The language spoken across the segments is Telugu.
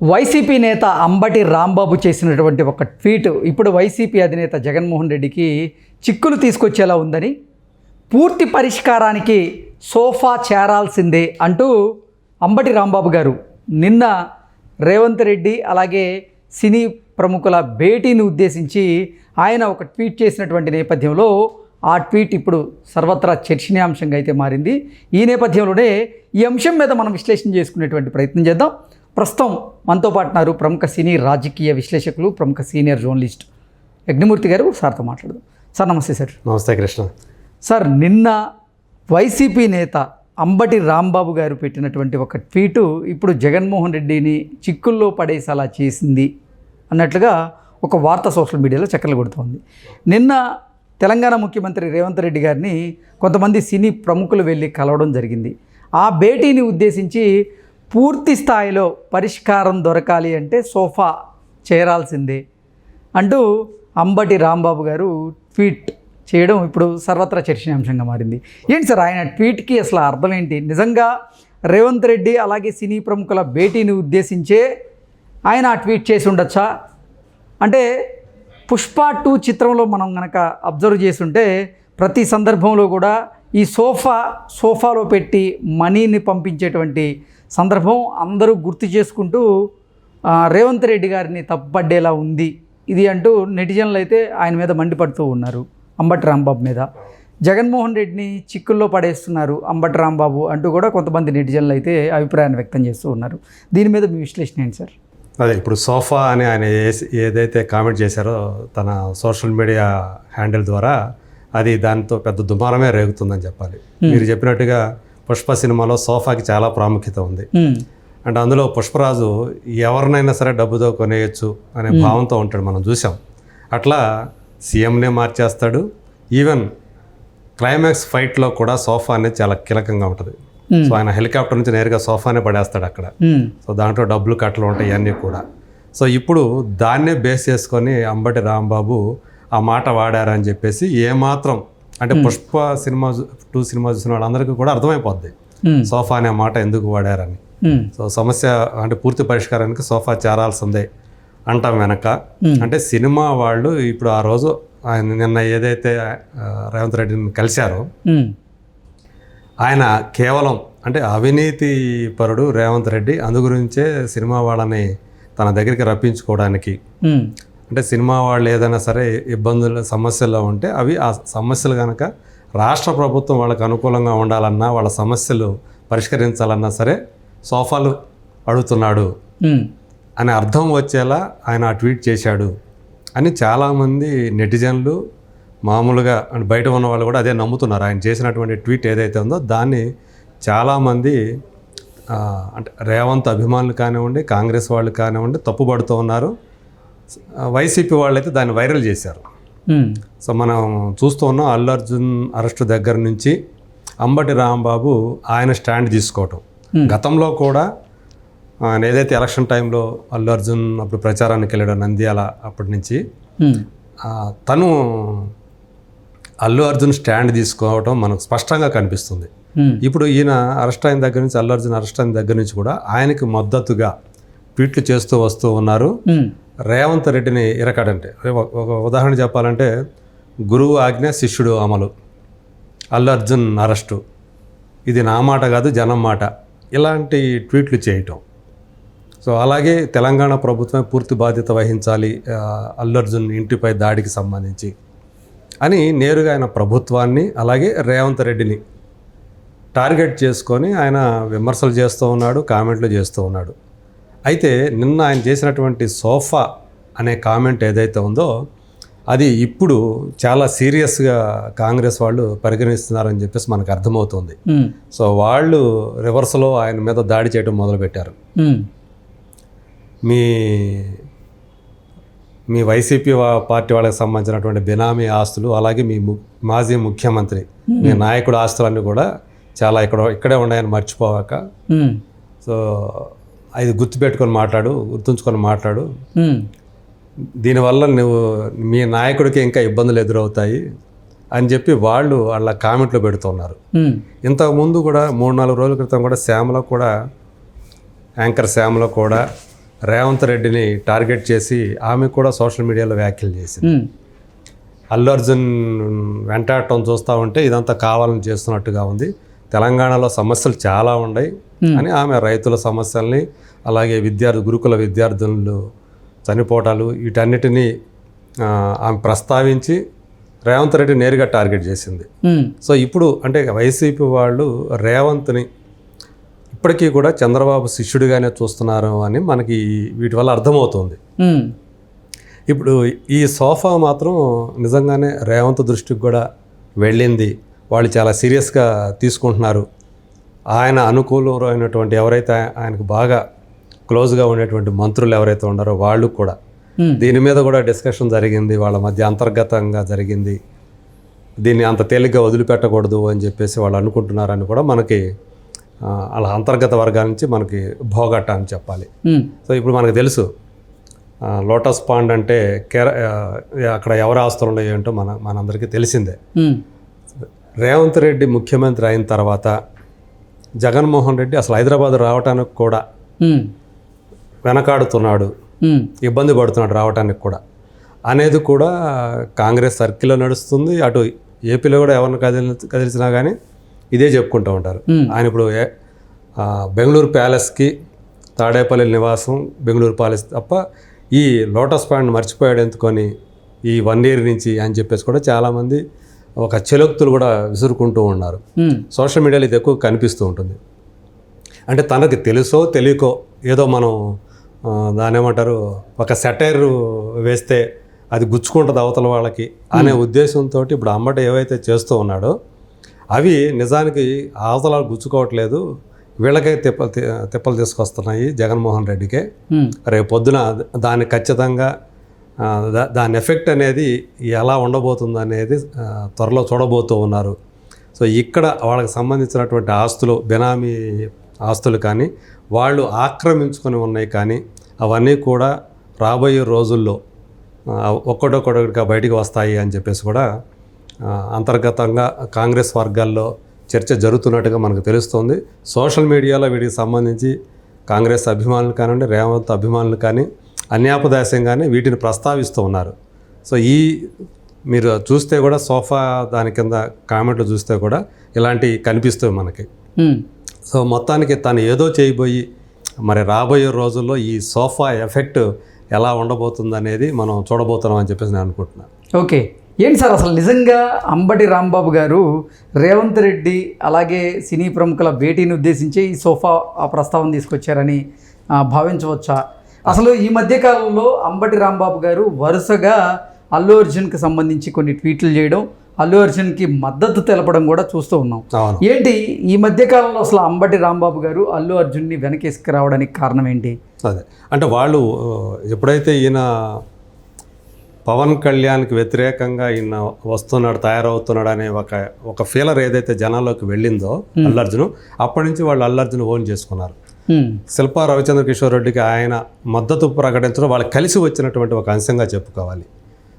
వైసీపీ నేత అంబటి రాంబాబు చేసినటువంటి ఒక ట్వీట్ ఇప్పుడు వైసీపీ అధినేత జగన్మోహన్ రెడ్డికి చిక్కులు తీసుకొచ్చేలా ఉందని పూర్తి పరిష్కారానికి సోఫా చేరాల్సిందే అంటూ అంబటి రాంబాబు గారు నిన్న రేవంత్ రెడ్డి అలాగే సినీ ప్రముఖుల భేటీని ఉద్దేశించి ఆయన ఒక ట్వీట్ చేసినటువంటి నేపథ్యంలో ఆ ట్వీట్ ఇప్పుడు సర్వత్రా చర్చనీయాంశంగా అయితే మారింది. ఈ నేపథ్యంలోనే ఈ అంశం మీద మనం విశ్లేషణ చేసుకునేటువంటి ప్రయత్నం చేద్దాం. ప్రస్తుతం మనతో పాటు ఉన్నారు ప్రముఖ సినీ రాజకీయ విశ్లేషకులు ప్రముఖ సీనియర్ జర్నలిస్ట్ యజ్ఞమూర్తి గారు. సార్తో మాట్లాడదాం. సార్ నమస్తే సార్. నమస్తే కృష్ణ. సార్ నిన్న వైసీపీ నేత అంబటి రాంబాబు గారు పెట్టినటువంటి ఒక ట్వీటు ఇప్పుడు జగన్మోహన్ రెడ్డిని చిక్కుల్లో పడేసేలా చేసింది అన్నట్లుగా ఒక వార్త సోషల్ మీడియాలో చక్కర్లు కొడుతోంది. నిన్న తెలంగాణ ముఖ్యమంత్రి రేవంత్ రెడ్డి గారిని కొంతమంది సినీ ప్రముఖులు వెళ్ళి కలవడం జరిగింది. ఆ భేటీని ఉద్దేశించి పూర్తి స్థాయిలో పరిష్కారం దొరకాలి అంటే సోఫా చేరాల్సిందే అంటూ అంబటి రాంబాబు గారు ట్వీట్ చేయడం ఇప్పుడు సర్వత్రా చర్చనీయాంశంగా మారింది. ఏంటి సార్ ఆయన ట్వీట్కి అసలు అర్థం ఏంటి? నిజంగా రేవంత్ రెడ్డి అలాగే సినీ ప్రముఖుల భేటీని ఉద్దేశించే ఆయన ఆ ట్వీట్ చేసి ఉండొచ్చా? అంటే పుష్ప టూ చిత్రంలో మనం కనుక అబ్జర్వ్ చేస్తుంటే ప్రతి సందర్భంలో కూడా ఈ సోఫా సోఫాలో పెట్టి మనీని పంపించేటువంటి సందర్భం అందరూ గుర్తు చేసుకుంటూ రేవంత్ రెడ్డి గారిని తప్పుపడ్డేలా ఉంది. ఇది అంటూ నెటిజన్లు అయితే ఆయన మీద మండిపడుతూ ఉన్నారు అంబటి రాంబాబు మీద. జగన్మోహన్ రెడ్డిని చిక్కుల్లో పడేస్తున్నారు అంబటి రాంబాబు అంటూ కూడా కొంతమంది నెటిజన్లు అయితే అభిప్రాయాన్ని వ్యక్తం చేస్తూ ఉన్నారు. దీని మీద మీ విశ్లేషణ ఏంటి సార్? అదే ఇప్పుడు సోఫా అని ఆయన ఏదైతే కామెంట్ చేశారో తన సోషల్ మీడియా హ్యాండిల్ ద్వారా అది దాంతో పెద్ద దుమారమే రేగుతుందని చెప్పాలి. మీరు చెప్పినట్టుగా పుష్ప సినిమాలో సోఫాకి చాలా ప్రాముఖ్యత ఉంది. అంటే అందులో పుష్పరాజు ఎవరినైనా సరే డబ్బుతో కొనేయచ్చు అనే భావంతో ఉంటాడు మనం చూసాం. అట్లా సీఎంనే మార్చేస్తాడు. ఈవెన్ క్లైమాక్స్ ఫైట్లో కూడా సోఫా అనేది చాలా కీలకంగా ఉంటుంది. సో ఆయన హెలికాప్టర్ నుంచి నేరుగా సోఫానే పడేస్తాడు అక్కడ. సో దాంట్లో డబ్బులు కట్టలు ఉంటాయి ఇవన్నీ కూడా. సో ఇప్పుడు దాన్నే బేస్ చేసుకొని అంబటి రాంబాబు ఆ మాట వాడారని చెప్పేసి ఏమాత్రం అంటే పుష్ప సినిమా టూ సినిమా చూసిన వాళ్ళందరికీ కూడా అర్థమైపోద్ది. సోఫా అనే మాట ఎందుకు వాడారని. సో సమస్య అంటే పూర్తి పరిష్కారానికి సోఫా చేరాల్సిందే అంటాం వెనక. అంటే సినిమా వాళ్ళు ఇప్పుడు ఆ రోజు ఆయన నిన్న ఏదైతే రేవంత్ రెడ్డిని కలిశారో ఆయన కేవలం అంటే అవినీతి పరుడు రేవంత్ రెడ్డి అందు గురించే సినిమా వాళ్ళని తన దగ్గరికి రప్పించుకోవడానికి అంటే సినిమా వాళ్ళు ఏదైనా సరే ఇబ్బందులు సమస్యల్లో ఉంటే అవి ఆ సమస్యలు కనుక రాష్ట్ర ప్రభుత్వం వాళ్ళకి అనుకూలంగా ఉండాలన్నా వాళ్ళ సమస్యలు పరిష్కరించాలన్నా సరే సోఫాలు అడుగుతున్నాడు అని అర్థం వచ్చేలా ఆయన ఆ ట్వీట్ చేశాడు. అని చాలామంది నెటిజన్లు మామూలుగా అంటే బయట ఉన్న వాళ్ళు కూడా అదే నమ్ముతున్నారు. ఆయన చేసినటువంటి ట్వీట్ ఏదైతే ఉందో దాన్ని చాలామంది అంటే రేవంత్ అభిమానులు కానివ్వండి కాంగ్రెస్ వాళ్ళు కానివ్వండి తప్పుపడుతూ ఉన్నారు. వైసీపీ వాళ్ళైతే దాన్ని వైరల్ చేశారు. సో మనం చూస్తూ ఉన్నాం అల్లు అర్జున్ అరెస్టు దగ్గర నుంచి అంబటి రాంబాబు ఆయన స్టాండ్ తీసుకోవటం. గతంలో కూడా ఆయన ఏదైతే ఎలక్షన్ టైంలో అల్లు అర్జున్ అప్పుడు ప్రచారానికి వెళ్ళాడు నంద్యాల అప్పటి నుంచి తను అల్లు అర్జున్ స్టాండ్ తీసుకోవటం మనకు స్పష్టంగా కనిపిస్తుంది. ఇప్పుడు ఈయన అరెస్ట్ అయిన దగ్గర నుంచి అల్లు అర్జున్ అరెస్ట్ అయిన దగ్గర నుంచి కూడా ఆయనకి మద్దతుగా ట్వీట్లు చేస్తూ వస్తూ ఉన్నారు. రేవంత్ రెడ్డిని ఇరకడంటే. ఒక- ఉదాహరణ చెప్పాలంటే గురువు ఆజ్ఞ శిష్యుడు అమలు. అల్లు అర్జున్ అరెస్టు. ఇది నా మాట కాదు జనం మాట. ఇలాంటి ట్వీట్లు చేయటం. సో అలాగే తెలంగాణ ప్రభుత్వం పూర్తి బాధ్యత వహించాలి అల్లు అర్జున్ ఇంటిపై దాడికి సంబంధించి అని నేరుగా ఆయన ప్రభుత్వాన్ని అలాగే రేవంత్ రెడ్డిని టార్గెట్ చేసుకొని ఆయన విమర్శలు చేస్తూ ఉన్నాడు కామెంట్లు చేస్తూ ఉన్నాడు. అయితే నిన్న ఆయన చేసినటువంటి సోఫా అనే కామెంట్ ఏదైతే ఉందో అది ఇప్పుడు చాలా సీరియస్గా కాంగ్రెస్ వాళ్ళు పరిగణిస్తున్నారని చెప్పేసి మనకు అర్థమవుతుంది. సో వాళ్ళు రివర్స్లో ఆయన మీద దాడి చేయడం మొదలుపెట్టారు. మీ మీ వైసీపీ పార్టీ వాళ్ళకి సంబంధించినటువంటి బినామీ ఆస్తులు అలాగే మీ ము- మాజీ ముఖ్యమంత్రి మీ నాయకుడు ఆస్తులన్నీ కూడా చాలా ఇక్కడ ఇక్కడే ఉన్నాయని మర్చిపోవాక. సో అది గుర్తుపెట్టుకొని మాట్లాడు గుర్తుంచుకొని మాట్లాడు. దీనివల్ల నువ్వు మీ నాయకుడికి ఇంకా ఇబ్బందులు ఎదురవుతాయి అని చెప్పి వాళ్ళు వాళ్ళ కామెంట్లు పెడుతున్నారు. ఇంతకుముందు కూడా మూడు నాలుగు రోజుల క్రితం కూడా శ్యామలో కూడా యాంకర్ శ్యామలో కూడా రేవంత్ రెడ్డిని టార్గెట్ చేసి ఆమె కూడా సోషల్ మీడియాలో వ్యాఖ్యలు చేసింది. అల్లు అర్జున్ వెంటాడటం చూస్తూ ఉంటే ఇదంతా కావాలని చేస్తున్నట్టుగా ఉంది. తెలంగాణలో సమస్యలు చాలా ఉన్నాయి. అని ఆమె రైతుల సమస్యల్ని అలాగే విద్యార్థి గురుకుల విద్యార్థులు చనిపోవటాలు వీటన్నిటినీ ఆమె ప్రస్తావించి రేవంత్ రెడ్డి నేరుగా టార్గెట్ చేసింది. ఉమ్, సో ఇప్పుడు అంటే వైసీపీ వాళ్ళు రేవంత్ని ఇప్పటికీ కూడా చంద్రబాబు శిష్యుడిగానే చూస్తున్నారు అని మనకి వీటి వల్ల అర్థమవుతుంది. ఉమ్, ఇప్పుడు ఈ సోఫా మాత్రం నిజంగానే రేవంత్ దృష్టికి కూడా వెళ్ళింది. వాళ్ళు చాలా సీరియస్గా తీసుకుంటున్నారు. ఆయన అనుకూలమైనటువంటి ఎవరైతే ఆయనకు బాగా క్లోజ్గా ఉండేటువంటి మంత్రులు ఎవరైతే ఉన్నారో వాళ్ళు కూడా దీని మీద కూడా డిస్కషన్ జరిగింది. వాళ్ళ మధ్య అంతర్గతంగా జరిగింది. దీన్ని అంత తేలిగ్గా వదిలిపెట్టకూడదు అని చెప్పేసి వాళ్ళు అనుకుంటున్నారని కూడా మనకి అలా అంతర్గత వర్గాల నుంచి మనకి భోగట్ట అని చెప్పాలి. సో ఇప్పుడు మనకు తెలుసు లోటస్ పాండ్ అంటే కేర అక్కడ ఎవరి ఆస్తులు ఉన్నాయో ఏంటో మన మనందరికీ తెలిసిందే. రేవంత్ రెడ్డి ముఖ్యమంత్రి అయిన తర్వాత జగన్మోహన్ రెడ్డి అసలు హైదరాబాద్ రావడానికి కూడా వెనకాడుతున్నాడు ఇబ్బంది పడుతున్నాడు రావడానికి కూడా. అనేది కూడా కాంగ్రెస్ సర్కిల్లో నడుస్తుంది. అటు ఏపీలో కూడా ఎవరిని కదిలి కదిలిసినా కానీ ఇదే చెప్పుకుంటూ ఉంటారు. ఆయన ఇప్పుడు బెంగళూరు ప్యాలెస్కి తాడేపల్లి నివాసం బెంగళూరు ప్యాలెస్ తప్ప ఈ లోటస్ పాండ్ మర్చిపోయాడు ఎందుకొని ఈ వన్ ఇయర్ నుంచి అని చెప్పేసి కూడా చాలామంది ఒక చెలోక్తులు కూడా విసురుకుంటూ ఉన్నారు. సోషల్ మీడియాలో ఇది ఎక్కువ కనిపిస్తూ ఉంటుంది. అంటే తనకి తెలుసో తెలియకో ఏదో మనం ఆ, దాన్ని ఏమంటారు ఒక సెటైర్ వేస్తే అది గుచ్చుకుంటుంది అవతల వాళ్ళకి అనే ఉద్దేశంతో ఇప్పుడు అమ్మట ఏవైతే చేస్తూ ఉన్నాడో అవి నిజానికి అవతల గుచ్చుకోవట్లేదు. వీళ్ళకే తిప్ప తి- తిప్పలు తీసుకొస్తున్నాయి జగన్మోహన్ రెడ్డికే. రేపు పొద్దున దాన్ని ఖచ్చితంగా దాని ఎఫెక్ట్ అనేది ఎలా ఉండబోతుంది అనేది త్వరలో చూడబోతూ ఉన్నారు. సో ఇక్కడ వాళ్ళకి సంబంధించినటువంటి ఆస్తులు బెనామీ ఆస్తులు కానీ వాళ్ళు ఆక్రమించుకొని ఉన్నాయి కానీ అవన్నీ కూడా రాబోయే రోజుల్లో ఆ, బయటికి వస్తాయి అని చెప్పేసి కూడా అంతర్గతంగా కాంగ్రెస్ వర్గాల్లో చర్చ జరుగుతున్నట్టుగా మనకు తెలుస్తోంది. సోషల్ మీడియాలో వీటికి సంబంధించి కాంగ్రెస్ అభిమానులు కానివ్వండి రేవంత్ అభిమానులు కానీ అన్యాపదాస్యంగానే వీటిని ప్రస్తావిస్తూ ఉన్నారు. సో ఈ మీరు చూస్తే కూడా సోఫా దాని కింద కామెంట్లు చూస్తే కూడా ఇలాంటివి కనిపిస్తాయి మనకి. సో మొత్తానికి తను ఏదో చేయబోయి మరి రాబోయే రోజుల్లో ఈ సోఫా ఎఫెక్ట్ ఎలా ఉండబోతుంది అనేది మనం చూడబోతున్నాం అని చెప్పేసి నేను అనుకుంటున్నాను. ఓకే. ఏంటి సార్ అసలు నిజంగా అంబటి రాంబాబు గారు రేవంత్ రెడ్డి అలాగే సినీ ప్రముఖుల భేటీని ఉద్దేశించి ఈ సోఫా ఆ ప్రస్తావన తీసుకొచ్చారని భావించవచ్చా? అసలు ఈ మధ్య కాలంలో అంబటి రాంబాబు గారు వరుసగా అల్లు అర్జున్కి సంబంధించి కొన్ని ట్వీట్లు చేయడం అల్లు అర్జున్కి మద్దతు తెలపడం కూడా చూస్తూ ఉన్నాం. ఏంటి? ఈ మధ్య కాలంలో అసలు అంబటి రాంబాబు గారు అల్లు అర్జున్ని వెనకేసుకురావడానికి కారణం ఏంటి? అదే. అంటే వాళ్ళు ఎప్పుడైతే ఈయన పవన్ కళ్యాణ్కి వ్యతిరేకంగా ఈయన వస్తున్నాడు తయారవుతున్నాడు అనే ఒక ఒక ఫీలర్ ఏదైతే జనాల్లోకి వెళ్ళిందో అల్లర్జున్ అప్పటి నుంచి వాళ్ళు అల్లర్జున్ ఓన్ చేసుకున్నారు. శిల్పా రవిచంద్ర కిషోర్ రెడ్డికి ఆయన మద్దతు ప్రకటించడం వాళ్ళు కలిసి వచ్చినటువంటి ఒక అంశంగా చెప్పుకోవాలి.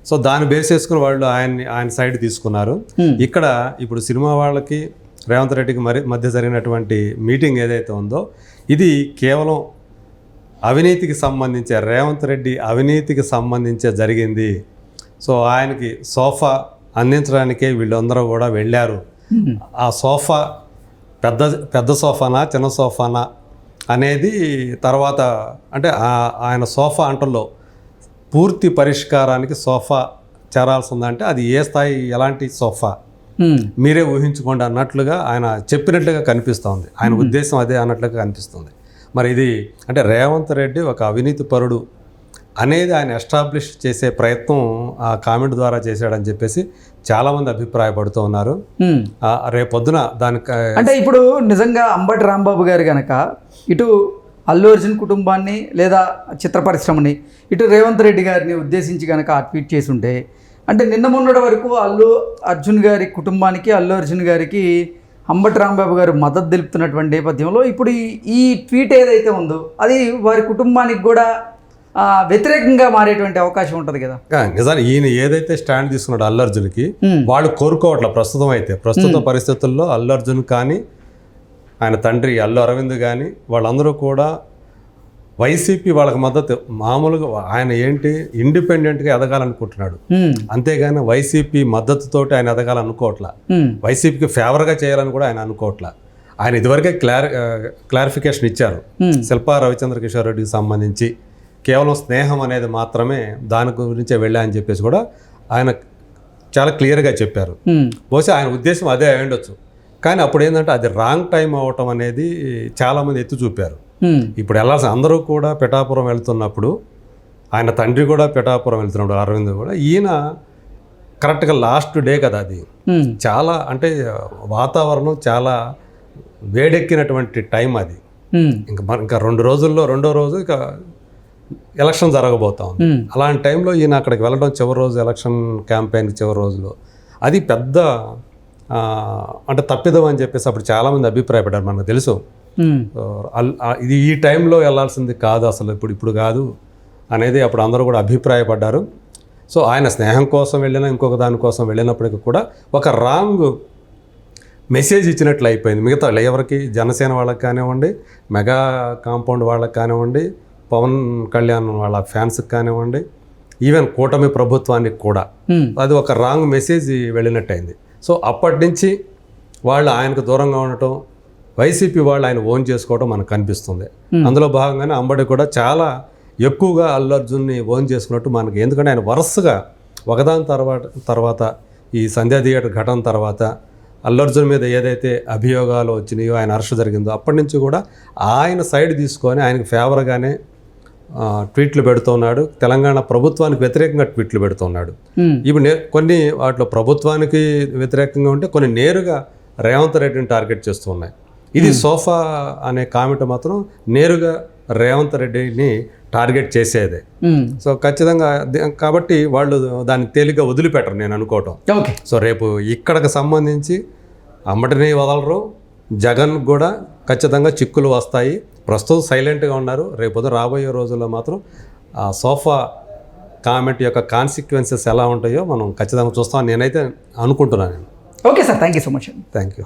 సో దాన్ని బేస్ చేసుకుని వాళ్ళు ఆయన్ని ఆయన సైడ్ తీసుకున్నారు. ఇక్కడ ఇప్పుడు సినిమా వాళ్ళకి రేవంత్ రెడ్డికి మరి మధ్య జరిగినటువంటి మీటింగ్ ఏదైతే ఉందో ఇది కేవలం అవినీతికి సంబంధించే రేవంత్ రెడ్డి అవినీతికి సంబంధించే జరిగింది. సో ఆయనకి సోఫా అందించడానికే వీళ్ళందరూ కూడా వెళ్ళారు. ఆ సోఫా పెద్ద పెద్ద సోఫానా చిన్న సోఫానా అనేది తర్వాత అంటే ఆయన సోఫా అంటల్లో పూర్తి పరిష్కారానికి సోఫా చేరాల్సిందంటే అది ఏ స్థాయి ఎలాంటి సోఫా? మీరే ఊహించుకోండి అన్నట్లుగా ఆయన చెప్పినట్లుగా కనిపిస్తోంది. ఆయన ఉద్దేశం అదే అన్నట్లుగా కనిపిస్తుంది. మరి ఇది అంటే రేవంత్ రెడ్డి ఒక అవినీతి పరుడు. అనేది ఆయన ఎస్టాబ్లిష్ చేసే ప్రయత్నం ఆ కామెంట్ ద్వారా చేశాడని చెప్పేసి చాలామంది అభిప్రాయపడుతూ ఉన్నారు హ్మ్. ఆ, రేపొద్దున దానికి అంటే ఇప్పుడు నిజంగా అంబటి రాంబాబు గారు కనుక ఇటు అల్లు అర్జున్ కుటుంబాన్ని లేదా చిత్ర పరిశ్రమని ఇటు రేవంత్ రెడ్డి గారిని ఉద్దేశించి కనుక ఆ ట్వీట్ చేసి ఉంటే అంటే నిన్న మొన్నటి వరకు అల్లు అర్జున్ గారి కుటుంబానికి అల్లు అర్జున్ గారికి అంబటి రాంబాబు గారు మద్దతు తెలుపుతున్నటువంటి నేపథ్యంలో ఇప్పుడు ఈ ట్వీట్ ఏదైతే ఉందో అది వారి కుటుంబానికి కూడా వ్యతిరేకంగా మారేటువంటి అవకాశం ఉంటుంది కదా. నిజానికి ఈయన ఏదైతే స్టాండ్ తీసుకున్నాడు అల్లు అర్జున్కి Hmm. వాళ్ళు కోరుకోవట్లే ప్రస్తుతం అయితే ప్రస్తుత పరిస్థితుల్లో అల్లు అర్జున్ కానీ ఆయన తండ్రి అల్లు అరవింద్ కానీ వాళ్ళందరూ కూడా వైసీపీ వాళ్ళకి మద్దతు మామూలుగా ఆయన ఏంటి ఇండిపెండెంట్గా ఎదగాలనుకుంటున్నాడు. అంతేగాని వైసీపీ మద్దతుతోటి ఆయన ఎదగాలనుకోవట్లా. వైసీపీకి ఫేవర్గా చేయాలని కూడా ఆయన అనుకోవట్లా. ఆయన ఇదివరకే క్లారి క్లారిఫికేషన్ ఇచ్చారు. శిల్పా రవిచంద్ర కిషోర్ రెడ్డికి సంబంధించి. కేవలం స్నేహం అనేది మాత్రమే దాని గురించే వెళ్ళా అని చెప్పేసి కూడా ఆయన చాలా క్లియర్గా చెప్పారు. బహుశా ఆయన ఉద్దేశం అదే అయి ఉండొచ్చు. కానీ అప్పుడు ఏంటంటే అది రాంగ్ టైం అవ్వటం అనేది చాలామంది ఎత్తి చూపారు. ఇప్పుడు వెళ్ళాల్సిన అందరూ కూడా పిఠాపురం వెళ్తున్నప్పుడు ఆయన తండ్రి కూడా పిఠాపురం వెళ్తున్నాడు అరవింద్ కూడా. ఈయన కరెక్ట్గా లాస్ట్ డే కదా అది. చాలా అంటే వాతావరణం చాలా వేడెక్కినటువంటి టైం అది. ఇంకా మరి ఇంకా రెండు రోజుల్లో రెండో రోజు ఇక ఎలక్షన్ జరగబోతా ఉంది. అలాంటి టైంలో ఈయన అక్కడికి వెళ్ళడం చివరి రోజు ఎలక్షన్ క్యాంపెయిన్ చివరి రోజులో. అది పెద్ద అంటే తప్పిదం అని చెప్పేసి అప్పుడు చాలామంది అభిప్రాయపడ్డారు. మనకు తెలుసు. ఇది ఈ టైంలో వెళ్ళాల్సింది కాదు అసలు ఇప్పుడు ఇప్పుడు కాదు అనేది అప్పుడు అందరూ కూడా అభిప్రాయపడ్డారు. సో ఆయన స్నేహం కోసం వెళ్ళినా ఇంకొక దానికోసం వెళ్ళినప్పటికీ కూడా ఒక రాంగ్ మెసేజ్ ఇచ్చినట్లు అయిపోయింది. మిగతా ఎవరికి? జనసేన వాళ్ళకి కానివ్వండి మెగా కాంపౌండ్ వాళ్ళకి కానివ్వండి పవన్ కళ్యాణ్ వాళ్ళ ఫ్యాన్స్కి కానివ్వండి ఈవెన్ కూటమి ప్రభుత్వానికి కూడా. ఉమ్, అది ఒక రాంగ్ మెసేజ్ వెళ్ళినట్టయింది. సో అప్పటి నుంచి వాళ్ళు ఆయనకు దూరంగా ఉండటం వైసీపీ వాళ్ళు ఆయన ఓన్ చేసుకోవడం మనకు కనిపిస్తుంది. అందులో భాగంగానే అంబడి కూడా చాలా ఎక్కువగా అల్లు అర్జున్ని ఓన్ చేసుకున్నట్టు మనకి ఎందుకంటే ఆయన వరుసగా ఒకదాని తర్వాత తర్వాత ఈ సంధ్యా థియేటర్ ఘటన తర్వాత అల్లు అర్జున్ మీద ఏదైతే అభియోగాలు వచ్చినాయో ఆయన అరెస్ట్ జరిగిందో అప్పటి నుంచి కూడా ఆయన సైడ్ తీసుకొని ఆయనకు ఫేవర్గానే ట్వీట్లు పెడుతున్నాడు తెలంగాణ ప్రభుత్వానికి వ్యతిరేకంగా ట్వీట్లు పెడుతున్నాడు ఇప్పుడు నే కొన్ని వాటిలో ప్రభుత్వానికి వ్యతిరేకంగా ఉంటే కొన్ని నేరుగా రేవంత్ రెడ్డిని టార్గెట్ చేస్తూ ఉన్నాయి. ఇది సోఫా అనే కామెంట్ మాత్రం నేరుగా రేవంత్ రెడ్డిని టార్గెట్ చేసేదే. సో ఖచ్చితంగా కాబట్టి వాళ్ళు దాన్ని తేలిగ్గా వదిలిపెట్టరు నేను అనుకోవటం. సో రేపు ఇక్కడికి సంబంధించి అమ్మటిని వదలరు. జగన్ కూడా ఖచ్చితంగా చిక్కులు వస్తాయి. ప్రస్తుతం సైలెంట్గా ఉన్నారు. రేపు రాబోయే రోజుల్లో మాత్రం ఆ సోఫా కామెంట్ యొక్క కాన్సిక్వెన్సెస్ ఎలా ఉంటాయో మనం ఖచ్చితంగా చూస్తాం నేనైతే అనుకుంటున్నాను నేను. Okay sir. Thank you so much thank you.